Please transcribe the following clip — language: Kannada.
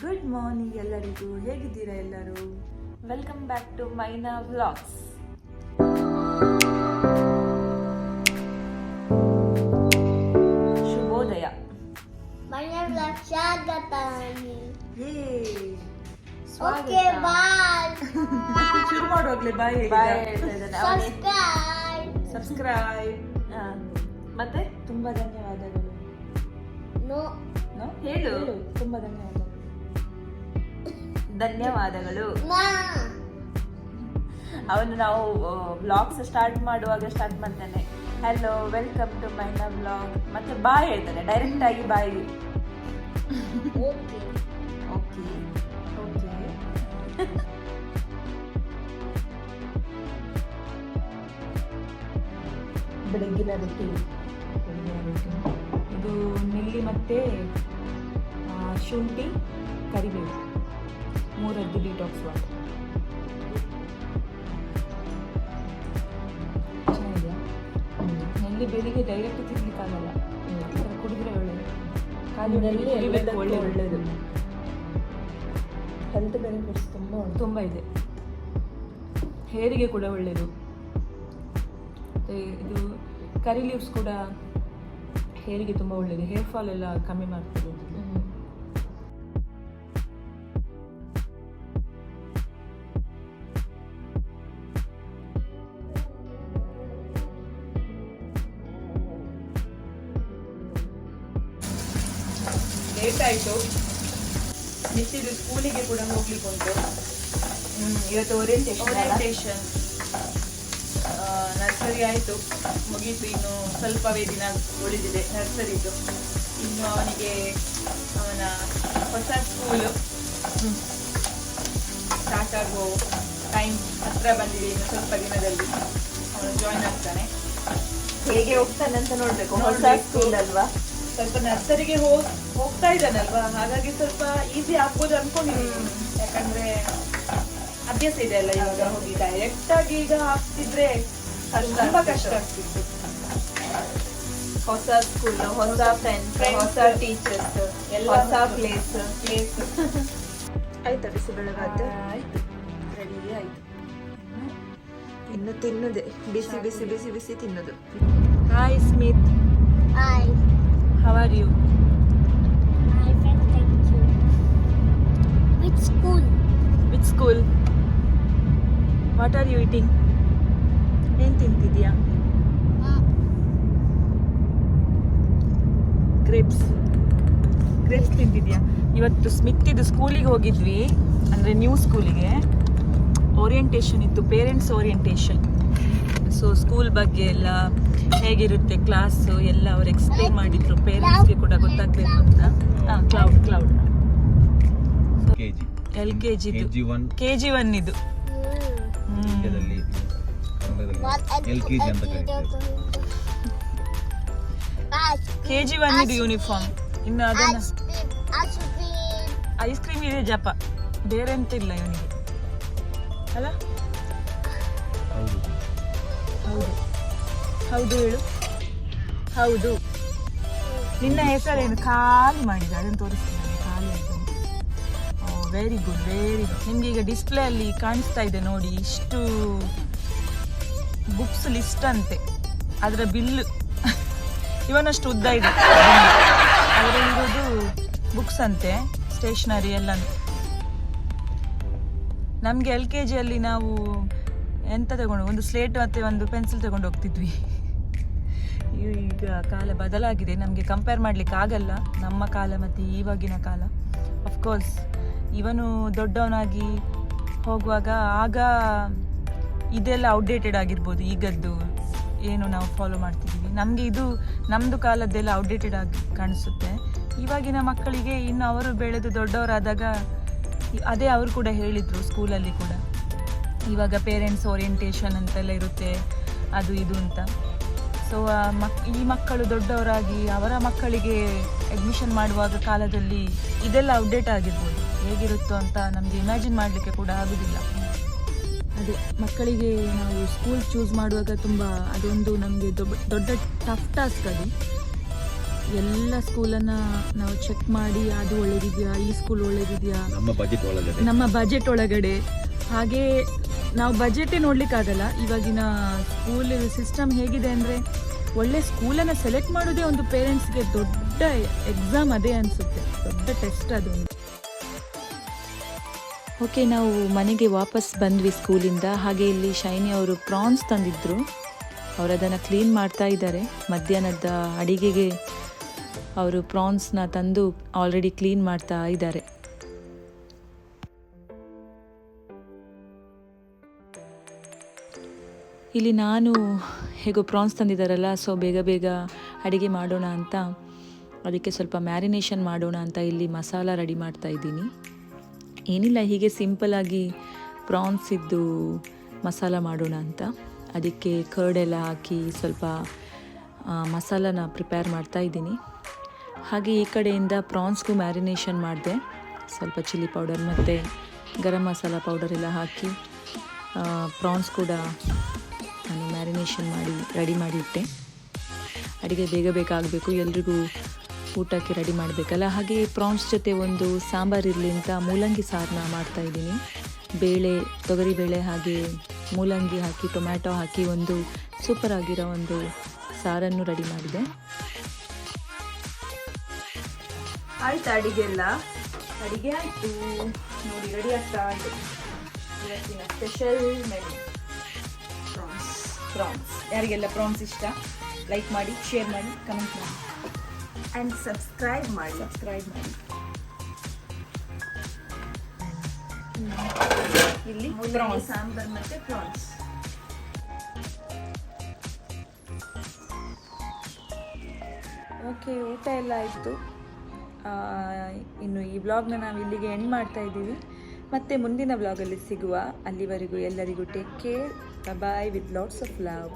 ಗುಡ್ ಮಾರ್ನಿಂಗ್ ಎಲ್ಲರಿಗೂ. ಹೇಗಿದ್ದೀರಾ ಎಲ್ಲರೂ? Welcome back to Maina vlogs ಶುಭೋದಯ. ಮನೆಯ ಸ್ವಾಗತಾನಿ ಹೇ ಓಕೆ ಬಾಯ್ ಶುರು ಮಾಡುವಾಗ್ಲೇ ಬಾಯ್ ಸಬ್ಸ್ಕ್ರೈಬ್ ಸಬ್ಸ್ಕ್ರೈಬ್ ಮತ್ತೆ? ತುಂಬಾ ಧನ್ಯವಾದಗಳು? ಹೇಳು. ತುಂಬಾ ಧನ್ಯವಾದಗಳು. ಧನ್ಯವಾದಗಳು. ಮಾ. ಅವನು ನಾವು ವ್ಲಾಗ್ಸ್ ಸ್ಟಾರ್ಟ್ ಮಾಡುವಾಗ ಸ್ಟಾರ್ಟ್ ಮಾಡ್ತಾನೆ. Hello welcome to Maina blog ಮತ್ತೆ ಬಾಯ್ ಹೇಳ್ತಾನೆ ಡೈರೆಕ್ಟ್ ಆಗಿ ಬಾಯ್. ಓಕೆ ಓಕೆ ಓಕೆ ಬೆಳಗ್ಗಿನ ರೊಟ್ಟಿ ಇದು ನೆಲ್ಲಿ ಮತ್ತೆ ಶುಂಠಿ ಕರಿಬೇವು. ಮೂರದ್ದು ಡಿಟಾಕ್ಸ್ ವಾಟರ್ ಚೆನ್ನಾಗಿದೆಯಾ? ನೆಲ್ಲಿ ಬೆಳಿಗ್ಗೆ ಡೈರೆಕ್ಟ್ ತಿನ್ಲಿಕ್ಕಾಗಲ್ಲ. ಕುಡಿದ್ರೆ ಒಳ್ಳೆಯದು ಖಾಲಿ ನೆಲ್ಲಿ ಒಳ್ಳೆಯದು. ಹೆಲ್ತ್ ಬೆನಿಫಿಟ್ಸ್ ತುಂಬ ತುಂಬ ಇದೆ. ಹೇರಿಗೆ ಕೂಡ ಒಳ್ಳೆಯದು ಇದು ಕರಿ ಲೀವ್ಸ್ ಕೂಡ ಹೇರಿಗೆ ತುಂಬ ಒಳ್ಳೆಯದು ಹೇರ್ ಫಾಲ್ ಎಲ್ಲ ಕಮ್ಮಿ ಮಾಡ್ತದೆ ಲೇಟ್ ಆಯಿತು ನಿಶ್ಚಿದು ಸ್ಕೂಲಿಗೆ ಕೂಡ ಹೋಗ್ಲಿಕ್ಕೆ ಉಂಟು. ಇವತ್ತು ಓರಿಯೆಂಟೇಷನ್ ಓರಿಯಂಟೇಷನ್ ನರ್ಸರಿ ಆಯಿತು. ಮುಗೀತು ಇನ್ನು ಸ್ವಲ್ಪವೇ ದಿನ ಉಳಿದಿದೆ ನರ್ಸರಿದು. ಇನ್ನು ಅವನಿಗೆ ಅವನ ಹೊಸ ಸ್ಕೂಲು ಸ್ಟಾರ್ಟ್ ಆಗೋ ಟೈಮ್ ಹತ್ರ ಬಂದಿದೆ ಇನ್ನು ಸ್ವಲ್ಪ ದಿನದಲ್ಲಿ. ಅವನು ಜಾಯ್ನ್ ಆಗ್ತಾನೆ. ಹೇಗೆ ಹೋಗ್ತಾನೆ ಅಂತ ನೋಡಬೇಕು. ಹೊಸ ಸ್ಕೂಲ್ ಅಲ್ವಾ? ಸ್ವಲ್ಪ ನರ್ಸರಿಗೆ ಹೋಗ್ ಹೋಗ್ತಾ ಇದ್ದಾನಲ್ವಾ? ಹಾಗಾಗಿ ಸ್ವಲ್ಪ ಈಸಿ ಆಗ್ಬೋದು ಅನ್ಕೊಂಡಿದ್ದೀನಿ. ಯಾಕಂದ್ರೆ ಅಭ್ಯಾಸ ಇದೆ ಅಲ್ಲ ಇವಾಗ. ಹೋಗಿ ಡೈರೆಕ್ಟ್ ಆಗಿ ಈಗ ಹಾಕ್ತಿದ್ರೆ ತುಂಬಾ ಕಷ್ಟ ಆಗ್ತಿತ್ತು. ಹೊಸ ಸ್ಕೂಲ್ ಹೊಸ ಫ್ರೆಂಡ್ಸ್ ಹೊಸ ಟೀಚರ್ಸ್ ಎಲ್ಲ ಹೊಸ. ಪ್ಲೇಸ್ ಪ್ಲೇಸ್ ಆಯ್ತಾ ಬಿಸಿಬೇಳೆಭಾತ್ ಆಯ್ತು. ರೆಡಿ ಆಯ್ತು. ಇನ್ನು ತಿನ್ನೋದೆ. ಬಿಸಿ ಬಿಸಿ ಬಿಸಿ ಬಿಸಿ ತಿನ್ನೋದು. Hi Smith I how are you I friend thank you which school which school what are you eating ಏನು ತಿಂತಿದ್ಯಾ? Grapes grapes ತಿಂತಿದ್ಯಾ? ಇವತ್ತು ಸ್ಮಿತ್ತಿದ್ದು ಸ್ಕೂಲಿಗೆ ಹೋಗಿದ್ವಿ. ಅಂದರೆ ನ್ಯೂ ಸ್ಕೂಲಿಗೆ ಓರಿಯೆಂಟೇಷನ್ ಇತ್ತು ಪೇರೆಂಟ್ಸ್ ಓರಿಯೆಂಟೇಷನ್ ಸೊ ಸ್ಕೂಲ್ ಬಗ್ಗೆ ಎಲ್ಲ ಹೇಗಿರುತ್ತೆ ಕ್ಲಾಸು ಎಲ್ಲ ಅವ್ರು ಎಕ್ಸ್ಪ್ಲೇನ್ ಮಾಡಿದ್ರು. ಪೇರೆಂಟ್ಸ್ಗೆ ಕೂಡ ಗೊತ್ತಾಗಬೇಕು ಅಂತ. ಹಾಂ cloud cloud L K G K G one ಇದು. ಕೆ ಜಿ ಒನ್ ಇದು ಯೂನಿಫಾರ್ಮ್ ಇನ್ನು ಅದನ್ನ ಐಸ್ ಕ್ರೀಮ್ ಇದೆ ಜಪ. ಬೇರೆ ಅಂತ ಇಲ್ಲ ಇವನಿಗೆ. ಅಲ್ಲ? ಹೌದು. ಹೌದು ಹೇಳು. ಹೌದು. ನಿನ್ನ ಹೆಸರೇನು? ಖಾಲಿ ಮಾಡಿದೆ. ಅದನ್ನು ತೋರಿಸ್ತೀನಿ ಖಾಲಿ ಅಂತ oh very good very good ನಿಮ್ಗೆ ಈಗ ಡಿಸ್ಪ್ಲೇ ಅಲ್ಲಿ ಕಾಣಿಸ್ತಾ ಇದೆ ನೋಡಿ, ಇಷ್ಟು ಬುಕ್ಸ್ ಲಿಸ್ಟ್ ಅಂತೆ. ಅದರ ಬಿಲ್. ಇವನಷ್ಟು ಉದ್ದ ಇದೆ. ಅದರಲ್ಲಿರೋದು ಬುಕ್ಸ್ ಅಂತೆ ಸ್ಟೇಷನರಿ ಎಲ್ಲ ನಮಗೆ ಎಲ್ ಕೆ ಜಿಯಲ್ಲಿ ನಾವು ಎಂತ ತಗೊಂಡು, ಒಂದು ಸ್ಲೇಟ್ ಮತ್ತು ಒಂದು ಪೆನ್ಸಿಲ್ ತಗೊಂಡು ಹೋಗ್ತಿದ್ವಿ. ಈಗ ಕಾಲ ಬದಲಾಗಿದೆ. ನಮಗೆ ಕಂಪೇರ್ ಮಾಡ್ಲಿಕ್ಕೆ ಆಗಲ್ಲ. ನಮ್ಮ ಕಾಲ ಮತ್ತು ಇವಾಗಿನ ಕಾಲ. ಅಫ್ಕೋರ್ಸ್ ಇವನು ದೊಡ್ಡವನಾಗಿ ಹೋಗುವಾಗ ಆಗ ಇದೆಲ್ಲ ಔಟ್ಡೇಟೆಡ್ ಆಗಿರ್ಬೋದು. ಈಗದ್ದು ಏನು ನಾವು ಫಾಲೋ ಮಾಡ್ತಿದ್ದೀವಿ. ನಮಗೆ ಇದು ನಮ್ಮದು ಕಾಲದ್ದೆಲ್ಲ ಔಟ್ಡೇಟೆಡ್ ಆಗಿ ಕಾಣಿಸುತ್ತೆ. ಇವಾಗಿನ ಮಕ್ಕಳಿಗೆ ಇನ್ನು ಅವರು ಬೆಳೆದು ದೊಡ್ಡವರಾದಾಗ ಅದೇ ಅವರು ಕೂಡ ಹೇಳಿದರು ಸ್ಕೂಲಲ್ಲಿ ಕೂಡ. ಇವಾಗ ಪೇರೆಂಟ್ಸ್ ಓರಿಯೆಂಟೇಷನ್ ಅಂತೆಲ್ಲ ಇರುತ್ತೆ ಅದು ಇದು ಅಂತ. ಸೊ ಮಕ್ ಈ ಮಕ್ಕಳು ದೊಡ್ಡವರಾಗಿ ಅವರ ಮಕ್ಕಳಿಗೆ ಅಡ್ಮಿಷನ್ ಮಾಡುವಾಗ ಕಾಲದಲ್ಲಿ ಇದೆಲ್ಲ ಅಪ್ಡೇಟ್ ಆಗಿರ್ಬೋದು. ಹೇಗಿರುತ್ತೋ ಅಂತ ನಮಗೆ ಇಮ್ಯಾಜಿನ್ ಮಾಡಲಿಕ್ಕೆ ಕೂಡ ಆಗೋದಿಲ್ಲ. ಅದೇ ಮಕ್ಕಳಿಗೆ ನಾವು ಸ್ಕೂಲ್ ಚೂಸ್ ಮಾಡುವಾಗ ತುಂಬ ಅದೊಂದು ನಮಗೆ ದೊಡ್ಡ ದೊಡ್ಡ ಟಫ್ ಟಾಸ್ಕ್ ಅದು. ಎಲ್ಲ ಸ್ಕೂಲನ್ನು ನಾವು ಚೆಕ್ ಮಾಡಿ ಅದು ಒಳ್ಳೆದಿದೆಯಾ ಈ ಸ್ಕೂಲ್ ಒಳ್ಳೆದಿದೆಯಾ? ನಮ್ಮ ಬಜೆಟ್ ಒಳಗಡೆ. ನಮ್ಮ ಬಜೆಟ್ ಒಳಗಡೆ. ಹಾಗೆ ನಾವು ಬಜೆಟೇ ನೋಡ್ಲಿಕ್ಕಾಗಲ್ಲ. ಇವಾಗಿನ ಸ್ಕೂಲ್ ಸಿಸ್ಟಮ್ ಹೇಗಿದೆ ಅಂದರೆ ಒಳ್ಳೆ ಸ್ಕೂಲನ್ನು ಸೆಲೆಕ್ಟ್ ಮಾಡೋದೇ ಒಂದು ಪೇರೆಂಟ್ಸ್ಗೆ ದೊಡ್ಡ ಎಕ್ಸಾಮ್ ಅದೇ ಅನಿಸುತ್ತೆ. ದೊಡ್ಡ ಟೆಸ್ಟ್ ಅದು. ಓಕೆ ನಾವು ಮನೆಗೆ ವಾಪಸ್ ಬಂದ್ವಿ ಸ್ಕೂಲಿಂದ ಹಾಗೆ ಇಲ್ಲಿ ಶೈನಿ ಅವರು ಪ್ರಾನ್ಸ್ ತಂದಿದ್ರು. ಅವರು ಅದನ್ನು ಕ್ಲೀನ್ ಮಾಡ್ತಾ ಇದ್ದಾರೆ. ಮಧ್ಯಾಹ್ನದ ಅಡಿಗೆಗೆ ಅವರು ಪ್ರಾನ್ಸ್ನ ತಂದು ಆಲ್ರೆಡಿ ಕ್ಲೀನ್ ಮಾಡ್ತಾ ಇದ್ದಾರೆ. ಇಲ್ಲಿ ನಾನು ಹೇಗೋ ಪ್ರಾನ್ಸ್ ತಂದಿದ್ದಾರಲ್ಲ ಸೊ ಬೇಗ ಬೇಗ ಅಡುಗೆ ಮಾಡೋಣ ಅಂತ. ಅದಕ್ಕೆ ಸ್ವಲ್ಪ ಮ್ಯಾರಿನೇಷನ್ ಮಾಡೋಣ ಅಂತ ಇಲ್ಲಿ ಮಸಾಲ ರೆಡಿ ಮಾಡ್ತಾ ಇದ್ದೀನಿ. ಏನಿಲ್ಲ, ಹೀಗೆ ಸಿಂಪಲಾಗಿ ಪ್ರಾನ್ಸ್ ಇದ್ದು ಮಸಾಲ ಮಾಡೋಣ ಅಂತ. ಅದಕ್ಕೆ ಕರ್ಡ್ ಎಲ್ಲ ಹಾಕಿ ಸ್ವಲ್ಪ ಮಸಾಲನ ಪ್ರಿಪೇರ್ ಮಾಡ್ತಾ ಇದ್ದೀನಿ. ಹಾಗೆ ಈ ಕಡೆಯಿಂದ ಪ್ರಾನ್ಸ್ಗೂ ಮ್ಯಾರಿನೇಷನ್ ಮಾಡಿದೆ. ಸ್ವಲ್ಪ ಚಿಲ್ಲಿ ಪೌಡರ್ ಮತ್ತು ಗರಂ ಮಸಾಲ ಪೌಡರ್ ಎಲ್ಲ ಹಾಕಿ ಪ್ರಾನ್ಸ್ ಕೂಡ ನಾನು ಮ್ಯಾರಿನೇಷನ್ ಮಾಡಿ ರೆಡಿ ಮಾಡಿ ಇಟ್ಟೆ. ಅಡುಗೆ ಬೇಗ ಬೇಕಾಗಬೇಕು ಎಲ್ರಿಗೂ ಊಟಕ್ಕೆ ರೆಡಿ ಮಾಡಬೇಕಲ್ಲ. ಹಾಗೆ ಪ್ರಾನ್ಸ್ ಜೊತೆ ಒಂದು ಸಾಂಬಾರು ಇರಲಿ ಅಂತ ಮೂಲಂಗಿ ಸಾರನ್ನ ಮಾಡ್ತಾ ಇದ್ದೀನಿ. ಬೇಳೆ ತೊಗರಿಬೇಳೆ ಹಾಗೆ ಮೂಲಂಗಿ ಹಾಕಿ, ಟೊಮ್ಯಾಟೊ ಹಾಕಿ ಒಂದು ಸೂಪರ್ ಆಗಿರೋ ಒಂದು ಸಾರನ್ನು ರೆಡಿ ಮಾಡಿದೆ. ಆಯ್ತು ಅಡಿಗೆ ಎಲ್ಲ? ಅಡಿಗೆ ಆಯಿತು. ನೋಡಿ ರೆಡಿ ಆಗ್ತಾ ಇವತ್ತಿನ ಸ್ಪೆಷಲ್ ಮೆನು ಪ್ರಾನ್ಸ್ ಯಾರಿಗೆಲ್ಲ ಪ್ರಾನ್ಸ್ ಇಷ್ಟ ಲೈಕ್ ಮಾಡಿ ಶೇರ್ ಮಾಡಿ ಕಮೆಂಟ್ ಮಾಡಿ. ಆ್ಯಂಡ್ ಸಬ್ಸ್ಕ್ರೈಬ್ ಮಾಡಿ. ಸಬ್ಸ್ಕ್ರೈಬ್ ಮಾಡಿ. ಇಲ್ಲಿ ಪ್ರಾನ್ಸ್ ಸಾಂಬಾರ್ ಮತ್ತು ಪ್ರಾನ್ಸ್ ಓಕೆ ಊಟ ಎಲ್ಲ ಆಯಿತು. ಇನ್ನು ಈ ವ್ಲಾಗ್ನ ನಾವು ಇಲ್ಲಿಗೆ ಎಂಡ್ ಮಾಡ್ತಾ ಇದ್ದೀವಿ. ಮತ್ತೆ ಮುಂದಿನ ವ್ಲಾಗಲ್ಲಿ ಸಿಗುವ. ಅಲ್ಲಿವರೆಗೂ ಎಲ್ಲರಿಗೂ take care Bye bye with lots of love.